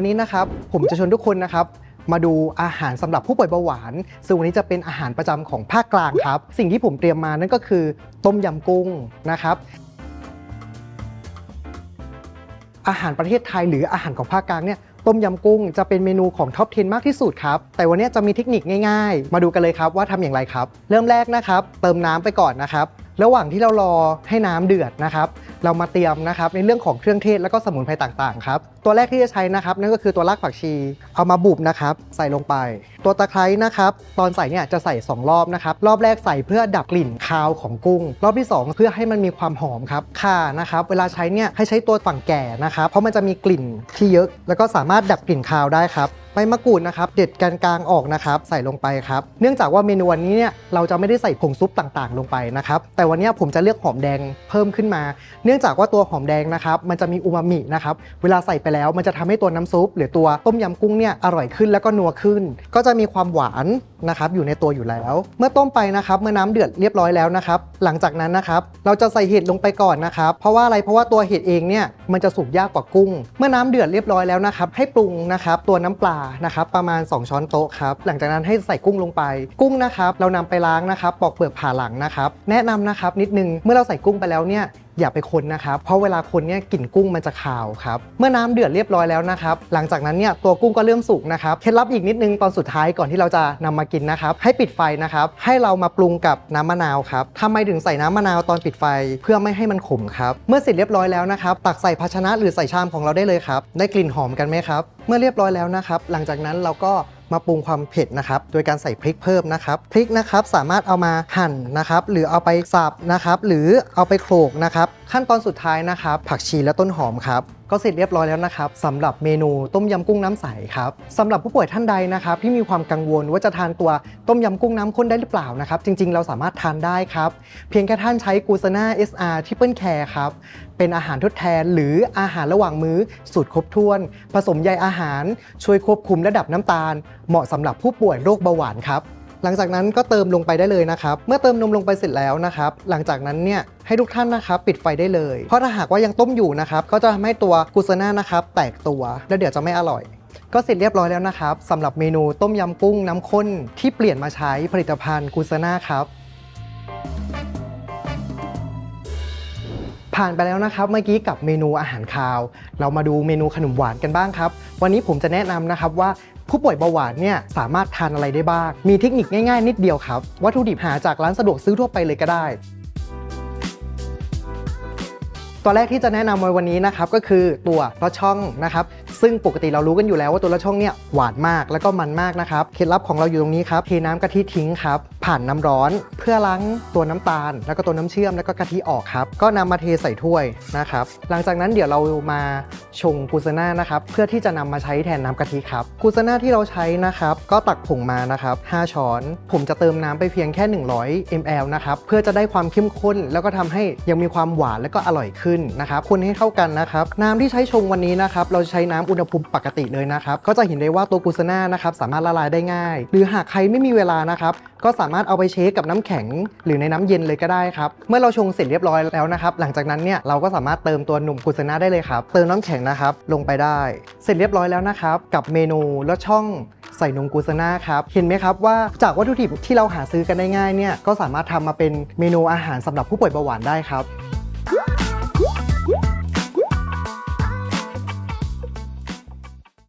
วันนี้นะครับผมจะชวนทุกคนนะครับมาดูอาหารสำหรับผู้ป่วยเบาหวาน ซึ่งวันนี้จะเป็นอาหารประจำของภาคกลางครับ สิ่งที่ผมเตรียมมานั่นก็คือต้มยำกุ้งนะครับ อาหารประเทศไทยหรืออาหารของภาคกลางเนี่ยต้มยำกุ้งจะเป็นเมนูของท็อป 10 มากที่สุดครับ แต่วันนี้จะมีเทคนิคง่ายๆ มาดูกันเลยครับว่าทำอย่างไรครับ เริ่มแรกนะครับ เติมน้ำไปก่อนนะครับ ระหว่างที่เรารอให้น้ำเดือดนะครับเรามาเตรียมนะครับในเรื่องของเครื่องเทศแล้วก็สมุนไพรต่างๆครับตัวแรกที่จะใช้นะครับนั่นก็คือตัวรากผักชีเอามาบุบนะครับใส่ลงไป ตัวตะไคร้นะครับตอนใส่เนี่ยจะใส่ 2 รอบนะครับรอบแรกใส่เพื่อดับกลิ่นคาวของกุ้ง รอบที่ 2 เพื่อให้มันมีความหอมครับข่านะครับเวลาใช้เนี่ยให้ใช้ตัวฝั่งแก่นะครับเพราะมันจะมีกลิ่นที่เยอะ แล้วก็สามารถดับกลิ่นคาวได้ครับ ใบมะกรูดนะครับเด็ดกันกลางออกนะครับใส่ลงไปครับเนื่องจากว่าเมนูวันนี้เนี่ยเราจะไม่ได้ใส่ผงซุปต่างๆ ลงไปนะครับแต่วันนี้ผมจะเลือกหอมแดงเพิ่มขึ้นมา เนื่องจากว่าตัวหอมแดงนะครับมันจะมีอูมามินะครับเวลาใส่ไปแล้วมันจะทำให้ตัวน้ำซุป หรือตัวต้มยำกุ้งเนี่ยอร่อยขึ้นแล้วก็นัวขึ้น ก็จะมีความหวานนะครับอยู่ในตัวอยู่แล้ว เมื่อต้มไปนะครับเมื่อน้ำเดือดเรียบร้อยแล้วนะครับหลังจากนั้นนะครับเราจะใส่เห็ดลงไปก่อนนะครับเพราะว่าอะไรเพราะว่าตัวเห็ดเองเนี่ยมันจะสุกยากกว่ากุ้ง เมื่อน้ำเดือดเรียบร้อยแล้วนะครับให้ปรุงนะครับตัวน้ำปลานะครับประมาณ 2 ช้อนโต๊ะครับหลังจากนั้นให้ใส่กุ้งลงไป กุ้งนะครับเรานำไปล้างนะครับปอกเปลือกผ่าหลังนะครับแนะนำนะครับนิดนึงเมื่อเราใส่กุ้งไปแล้วเนี่ย อย่าไปคนนะครับเพราะเวลาคนเนี่ยกลิ่นกุ้งมันจะคาวครับเมื่อน้ำเดือดเรียบร้อยแล้วนะครับหลังจากนั้นเนี่ยตัวกุ้งก็เริ่มสุกนะครับเคล็ดลับอีกนิดนึงตอนสุดท้ายก่อนที่เราจะนำมากินนะครับให้ปิดไฟนะครับให้เรามาปรุงกับน้ำมะนาวครับทำไมถึงใส่น้ำมะนาวตอนปิดไฟเพื่อไม่ให้มันขมครับเมื่อเสร็จเรียบร้อยแล้วนะครับตักใส่ภาชนะหรือใส่ชามของเราได้เลยครับได้กลิ่นหอมกันไหมครับเมื่อเรียบร้อยแล้วนะครับหลังจากนั้นเราก็ มาปรุงความเผ็ดนะครับ โดยการใส่พริกเพิ่มนะครับ พริกนะครับสามารถเอามาหั่นนะครับ หรือเอาไปสับนะครับ หรือเอาไปโขลกนะครับ ขั้นตอนสุดท้ายนะครับ ผักชีและต้นหอมครับ ก็เสร็จเรียบร้อยแล้วนะครับสำหรับเมนูต้มยำกุ้งน้ำใสครับสำหรับผู้ป่วยท่านใดนะครับที่มีความกังวลว่าจะทานตัวต้มยำกุ้งน้ำข้นได้หรือเปล่านะครับจริงๆ เราสามารถทานได้ครับเพียงแค่ท่านใช้กูซาน่า SR Triple Care ครับเป็นอาหารทดแทนหรืออาหารระหว่างมื้อสูตรครบถ้วน ผสมใยอาหาร ช่วยควบคุมระดับน้ำตาล เหมาะสำหรับผู้ป่วยโรคเบาหวานครับ หลังจากนั้นก็เติมลงไปได้เลยนะครับ เมื่อเติมนมลงไปเสร็จแล้วนะครับ หลังจากนั้นเนี่ยให้ทุกท่านนะครับปิดไฟได้เลย เพราะถ้าหากว่ายังต้มอยู่นะครับ ก็จะทำให้ตัวกุสน่านะครับ แตกตัว แล้วเดี๋ยวจะไม่อร่อย ก็เสร็จเรียบร้อยแล้วนะครับสำหรับเมนูต้มยำกุ้งน้ำข้นที่เปลี่ยนมาใช้ผลิตภัณฑ์กุสน่าครับ ผ่านไปแล้วนะครับเมื่อกี้กับเมนูอาหารคาว เรามาดูเมนูขนมหวานกันบ้างครับ วันนี้ผมจะแนะนำนะครับว่าผู้ป่วยเบาหวานเนี่ยสามารถทานอะไรได้บ้าง มีเทคนิคง่ายๆ นิดเดียวครับ วัตถุดิบหาจากร้านสะดวกซื้อทั่วไปเลยก็ได้ ตัวแรกที่จะแนะนำในวันนี้นะครับก็คือตัวลอดช่องนะครับซึ่งปกติเรารู้กันอยู่แล้วว่าตัวลอดช่องเนี่ยหวานมากแล้วก็มันมากนะครับเคล็ดลับของเราอยู่ตรงนี้ครับเทน้ำกะทิทิ้งครับผ่านน้ำร้อนเพื่อล้างตัวน้ำตาล แล้วก็ตัวน้ำเชื่อมแล้วก็กะทิออกครับก็นำมาเทใส่ถ้วยนะครับหลังจากนั้นเดี๋ยวเรามาชงกูซาน่านะครับเพื่อที่จะนำมาใช้แทนน้ำกะทิครับกูซาน่าที่เราใช้นะครับก็ตักผงมานะครับ5ช้อน ผมจะเติมน้ำไปเพียงแค่ 100 ml นะครับเพื่อจะได้ความเข้มข้น แล้วก็ทำให้ยังมีความหวานแล้วก็อร่อยขึ้นนะครับคนให้เข้ากันนะครับน้ำที่ใช้ชงวันนี้นะครับเราใช้น้ำอุณหภูมิปกติเลยนะครับก็จะเห็นได้ว่าตัวกูซาน่านะครับสามารถละลายได้ง่าย หรือหากใครไม่มีเวลานะครับก็สามารถเอาไปเชคกับน้ำแข็ง หรือในน้ำเย็นเลยก็ได้ครับเมื่อเราชงเสร็จเรียบร้อยแล้วนะครับหลังจากนั้นเนี่ยเราก็สามารถเติมตัวนมกูซาน่าได้เลยครับเติมน้ำแข็งนะครับลงไปได้ เสร็จเรียบร้อยแล้วนะครับกับเมนูแลอดช่องใส่นมกูซาน่าครับ เห็นไหมครับว่าจากวัตถุดิบที่เราหาซื้อกันได้ง่ายเนี่ย ก็สามารถทำมาเป็นเมนูอาหารสำหรับผู้ป่วยเบาหวานได้ครับ